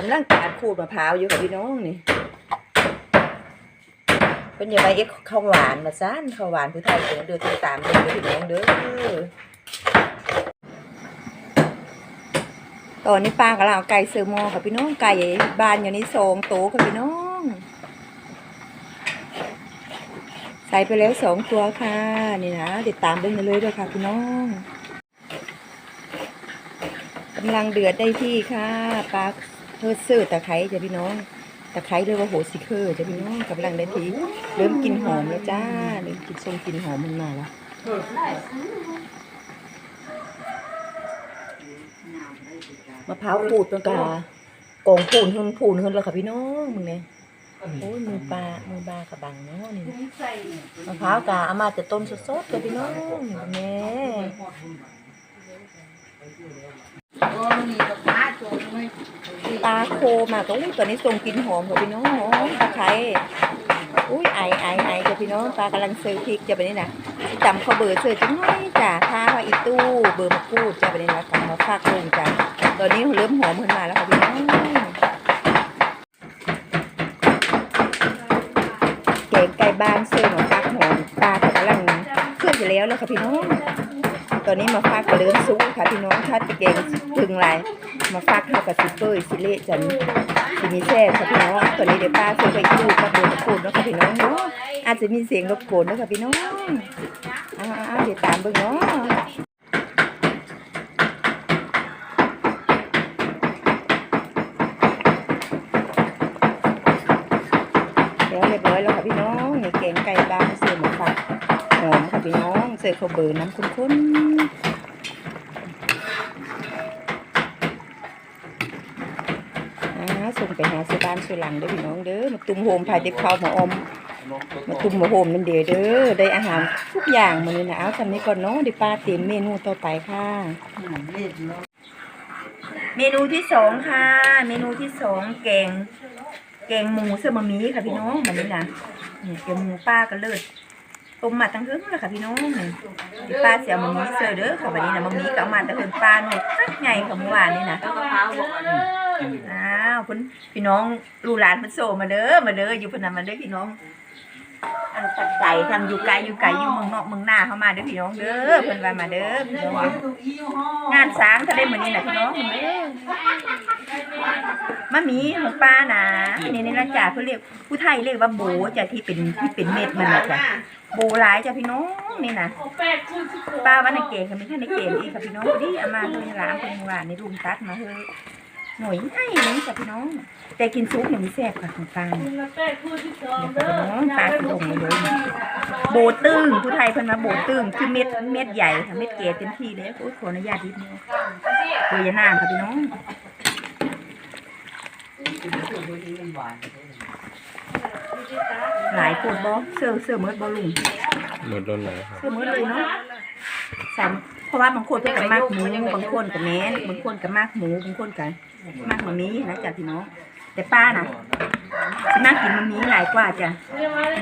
กำลังปาดขูดมะพร้าวอยู่กับพี่น้องนี่เป็นย่าไปเอ็กข้าวหวานมาซ่านข้าวหวานผู้ไทยเด้อเด้อติดตามเด้อดพี่น้องเด้อตอนนี้ป้ากำลังเอาไก่เซอร์โมอกับพี่น้องไก่บานอยู่ในโซงโตกับพี่น้อง ใส่ไปแล้วสองตัวค่ะ นี่นะติดตามเบิ่งได้เลยด้วยค่ะพี่น้องกำลังเดือดได้ที่ค่ะปลา เพิ่มซื้อตะไคร้จ้ะพี่น้อง ตะไคร้เรียกว่าโหสิเคอร์จ้ะพี่น้องกำลังได้ทีเริ่มกลินหอมแล้วจ้าเริ่มกลินทรงกลินหอมมันมาแล้วมะพร้าวขูดตัวกากองพูนหุ่นพูนหุ่นแล้วค่ะพี่น้องมึงเนี่ยโอ้ยมือปลามือบากระบังเนาะนี่มะพร้าวกาเอามาแต่ต้นสดๆกับพี่น้องแม่ ตาโคมาก็อุ้ยตอนนี้ทรงกินหอมกับพี่น้องหอมตะไคร้อุ้ยไอไอไอกับพี่น้องปลากำลังซื้อพริกจะไปนี่นะจำข้าวเบอร์เสื้อจังไงจ้ะท่าว่าอีตู้เบอร์มะกรูดจะไปนี่นะกำมาฝากลงจ้ะตอนนี้เริ่มหอมขึ้นมาแล้วค่ะพี่น้องแกงไก่บ้านเสื้อหมอฟักหอมปลาก็กำลังเคลื่อนอยู่แล้วแล้วค่ะพี่น้องตอนนี้มาฟักก็เริ่มสุกค่ะพี่น้องถ้าตะแกงถึงไร มาฟักเท่ากับซิปเปอร์ซิเล่จันสิมีแซ่บค่ะพี่น้องตอนนี้เดี๋ยวป้าซื้อไปดูกับเบอร์ตะกูดแล้วค่ะพี่น้องเนาะอาจจะมีเสียงรบกวนด้วยค่ะพี่น้องอ้าวๆเดี๋ยวตามเบิ่งเนาะเดี๋ยวเรียบร้อยแล้วค่ะพี่น้องนี่แกงไก่บ้านเสือหมูฝักหอมค่ะพี่น้องเสือข้าวเบอร์น้ำข้นๆ อ่า ส่งไปหาซื้อบ้านซื้อหลังเด้อพี่น้องเด้อมาตุ้มโฮมภายเด็บข้าวหมาอม มาตุ้มมาโฮมนั่นเดียวเด้อได้อาหารทุกอย่างมาเลยนะเอาทำนี้ก่อนเนาะเดี๋ยวป้าเตรียมเมนูต่อไปค่ะ เมนูที่สองค่ะ เมนูที่สองแกง แกงหมูเสื้อมะมีค่ะพี่น้องมันนี้นะนี่แกงหมูป้าก็เลิศต้มมาตั้งเฮิงเลยค่ะพี่น้องนี่ที่ป้าเสียมะมีเสื้อเด้อค่ะวันนี้นะมะมีก็เอามาตั้งเฮิงป้าหน่อยสักไงค่ะเมื่อวานนี่นะอ้า วคุณพี่น้องลูกหลานมันโซมาเด้อมาเด้ออยู่พนันมาเด้อพี่น้องอันตัดใจทำอยู่ไกลอยู่ไกลอยู่เมืองนอกเมืองหน้าเข้ามาเด้อพี่น้องเด้อเพิ่นว่ามาเด้อพี่น้องงานช้างทะเลเหมือนนี้นะพี่น้องเด้อมามีของป้านะนี่นี่ละจ่าเขาเรียกผู้ไทยเรียกว่าโบจ้ะที่เป็นที่เป็นเม็ดมันนะจ้ะโบหลายจ้ะพี่น้องนี่นะป้าว่าในเกงค่ะไม่ใช่ในเกงอีกค่ะพี่น้องดิอามาเฮ้ยร้านเป็นหวานในรุมตัดมาเฮ้ย หน่วยให้เลยจ้ะพี่น้อง แต่กินซุปเนี่ยมีแซ่บค่ะของปลาเนี่ยพี่น้องปลาคือลงมาเลยโบตึ้งผู้ไทยเพิ่นมาโบตึ้งคือเม็ดเม็ดใหญ่ค่ะเม็ดเกศเต็มที่เลยโอ้ยขออนุญาตนิดนึงเบยานางค่ะพี่น้องหลายปวดบ่เสื้อเสื้อเมืดบ่ลุงหมดโดนไหนครับเสื้อเมืดเลยเนาะ สามเพราะว่าบางคนเพิ่นก็มากหมูบางคนก็แม่นบางคนก็มากหมูบางคนก็มากหมูนี้นะจ๊ะพี่น้องแต่ป้าน่ะสิมากกินมันนี้หลายกว่าจ้ะ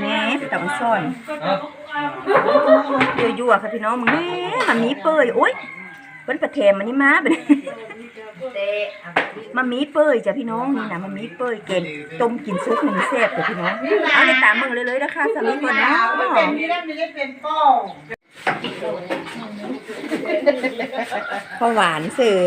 แหม่แต่มันซ่อนยั่วๆค่ะพี่น้องมึงแหม่มันมีเปื่อยโอ๊ยเพิ่นประเทมมันนี่มาบัดนี้มันมีเปื่อยจ้ะพี่น้องนี่นะมันมีเปื่อยเกณฑ์ต้มกินซุปมันแซ่บจ้ะพี่น้องเอาเลยตามมึงเลยเลยนะคะสามีก่อนเนาะ ข้าวหวานเสือ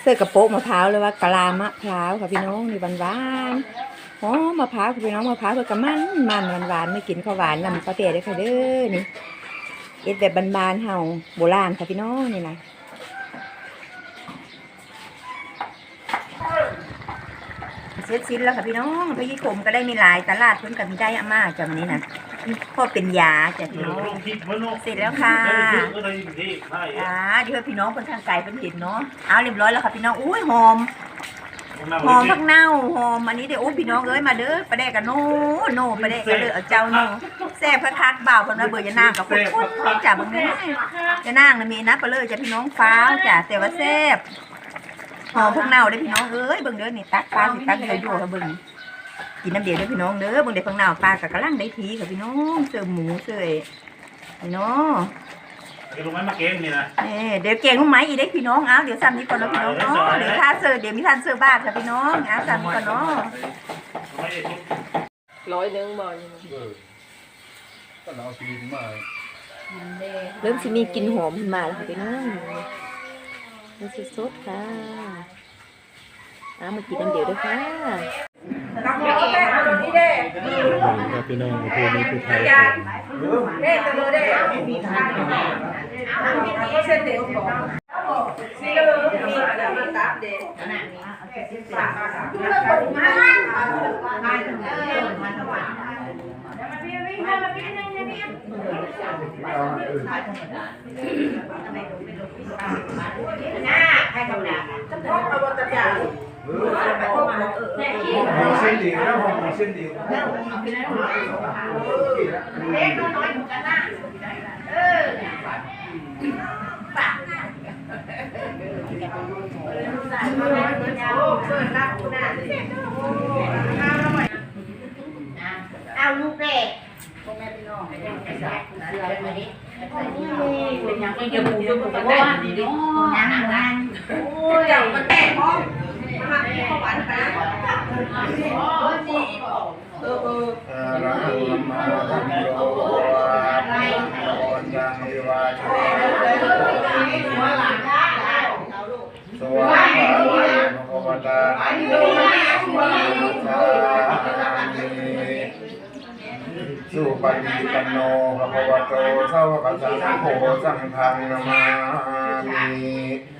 เสือกระโปกมะพร้าวเลยว่ากะลามะพร้าวค่ะพี่น้องนี่หวานหวานๆหอมะพร้าวค่ะพี่น้องมะพร้าวเพื่อกะมันมันหวานหวานไม่กินข้าวหวานนำข้าเปียด้วยค่ะเด้อนี่เอ็ดแบบบานๆเฮาโบราณค่ะพี่น้องนี่นะเสร็จสิ้นแล้วค่ะพี่น้องพยี่ขมก็ได้มีหลายตลาดเพิ่นก็มีได้อาม่าจ้ะวันนี้นะ พอเป็นยาจ้ะพี่น้องเสร็จแล้วค่ะอ่าเดี๋ยวพี่น้องคนทางไกลเป็นเห็นเนาะเอาเรียบร้อยแล้วค่ะพี่น้องอุ้ยหอมหอมพักเน่าหอมอันนี้เดี๋ยวโอ้พี่น้องเอ้ยมาเด้อประเดกกันโนโนประเดกกันเลยเอาเจ้าโนแซ่บพระทักบ่าวคนว่าเบื่อยานางกับคนคนจับบางนี้ยานางน่ะมีนะไปเลยจ้ะพี่น้องฟ้าวจ้ะแต่ว่าแซ่บหอมพักเน่าเด้อพี่น้องเอ้ยเบิ่งเด้อนี่ตักปลาสิตักเดียวอยู่ค่ะเบิ่ง กินน้ำเดียวเด้อพี่น้องเด้อเบิ่งเด้อพักเน่าปลากับกระลังได้ทีค่ะพี่น้องเสิร์ฟหมูเสิร์ฟนี่เนาะเดี๋ยวลงไม้มาเก่งนี่นะเอ้เดี๋ยวเก่งลูกไม้อีเด็กพี่น้องเอาเดี๋ยวซ้ำนี้ก่อนเนาะพี่น้องเนาะเดี๋ยวท่าเสิร์ฟเดี๋ยวมีท่านเสิร์ฟบ้านค่ะพี่น้องเอาซ้ำนี้ก่อนเนาะไม่ได้ทุบร้อยหนึงบ่อยู่เออก็เอาชีวิตมาเริ่มสิมีกลิ่นหอมขึ้นมาแล้วค่ะพี่น้องนี่สิสดค่ะเอามากินน้ำเดียวด้วยค่ะ รับรองแม่เอาที่เด้ครับพี่น้องผู้นี้คือไทยจานเด้ตัวเด้มีทางเส้นเดียวของนี่เลยมีอะไรมาตัดเด้ขนาดนี้ฝากมามามาถวายหน้าให้ทำหน้าพ่อเอาบทจา มีเส้นเดียวนะผมมีเส้นเดียวเอาลูกเด็กเป็นยังเป็นจะปูจะปูก็ได้ดีดินั่งนั่งโอ้ยเจ้ามันแตกห้องมาที่เขาห วานนะเออเอออะระหังมมาสัมพุทโธอะระหังจังวิวาชเนสวะภะเวภคตานัมโมสามิสุปฏิปันโนภะคะวะโตสาวกสังโฆสังฆังนามามิ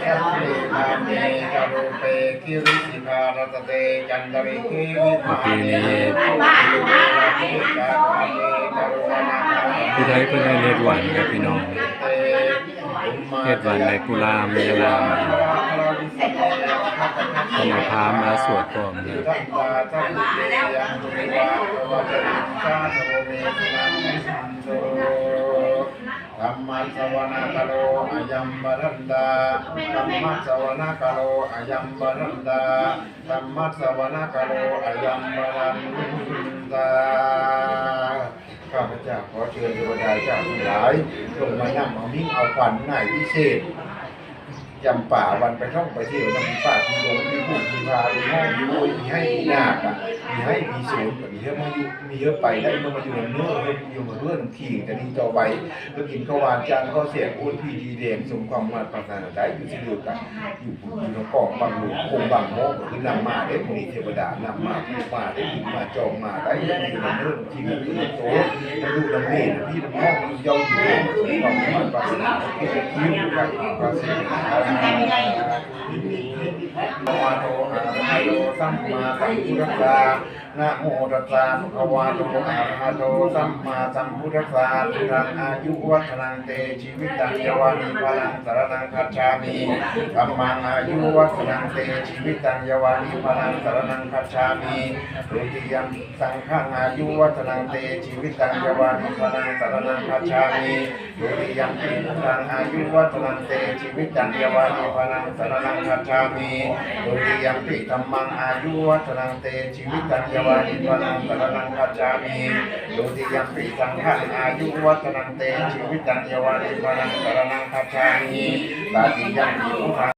ยั ตถิธรรมเมจารุเปกิริสิการัตเตจันตริกิวิมาเนจารุเมจารุนาคาผู้ไทยเพิ่นให้เฮ็ดหวานครับพี่น้องเฮ็ดวานในกุลามยาลามสมัยพามาสวดพร้อมนะ ธรรมัสวนาคโลอายัมบรันดาธรรมัสวนาคโลอายัมบรันดาธรรมัสวนาคโลอายัมบรันดาข้าพเจ้าขอเชิญเทวดาเจ้าทั้งหลายลงมานั่งเอามิ่งเอาขวัญหน่ายพิเศษ จำป่าวันไปท่องไปเที่ยวนำป่าที่ลงมีผู้มีพามีห้องมีโวยมีให้มีนาคอะมีให้มีศูนย์มีเยอะมาอยู่มีเยอะไปได้เมื่อมาอยู่เนื้อเพื่อนอยู่กับเพื่อนขี่แต่นี่ต่อไปก็กินข้าวหวานจานข้าวเสียงอ้วนพี่ดีแดงสมความมาปรารถนาได้อยู่ที่เดียวกันอยู่อยู่ในกองบางหลวงคงบางโมกคือนำมาได้มีเทวดานำมาผู้มาได้ยินมาจองมาได้ยังอยู่เนื้อที่มันคือโตมันดูลำเมนพี่ลำห้องเยาอยู่สมความมาปรารถนาที่จะคิ้วไปปรารถนาวะโตอะระหะโตสัมมาสัมพุทธัสสะนะโมตัสสะภะคะวะโตอะระหะโตสัมมาสัมพุทธัสสะทุรังอายุวัฒนังเตชีวิตังยวานิพลังสรณังคัจฉามิธัมมังอายุวัฒนังเตชีวิตังยวานิพลังสรณังคัจฉามิทุติยมสังฆังอายุวัฒนังเตชีวิตังยวานิพลังสรณังคัจฉามิทุติยมปิพุทธังอายุวัฒนังเตชีวิตังยวานิพลังสรณังคัจฉามิดุริยมปิธรรมังอายุวัฒนังเตชีวิตังยวานิวนังสรนังกัจจามิดุติยัมปิสังฆังอายุวัฒนังเตชีวิตังยวานิวนังสรนังกัจจามิตาติยัมปิพุทธ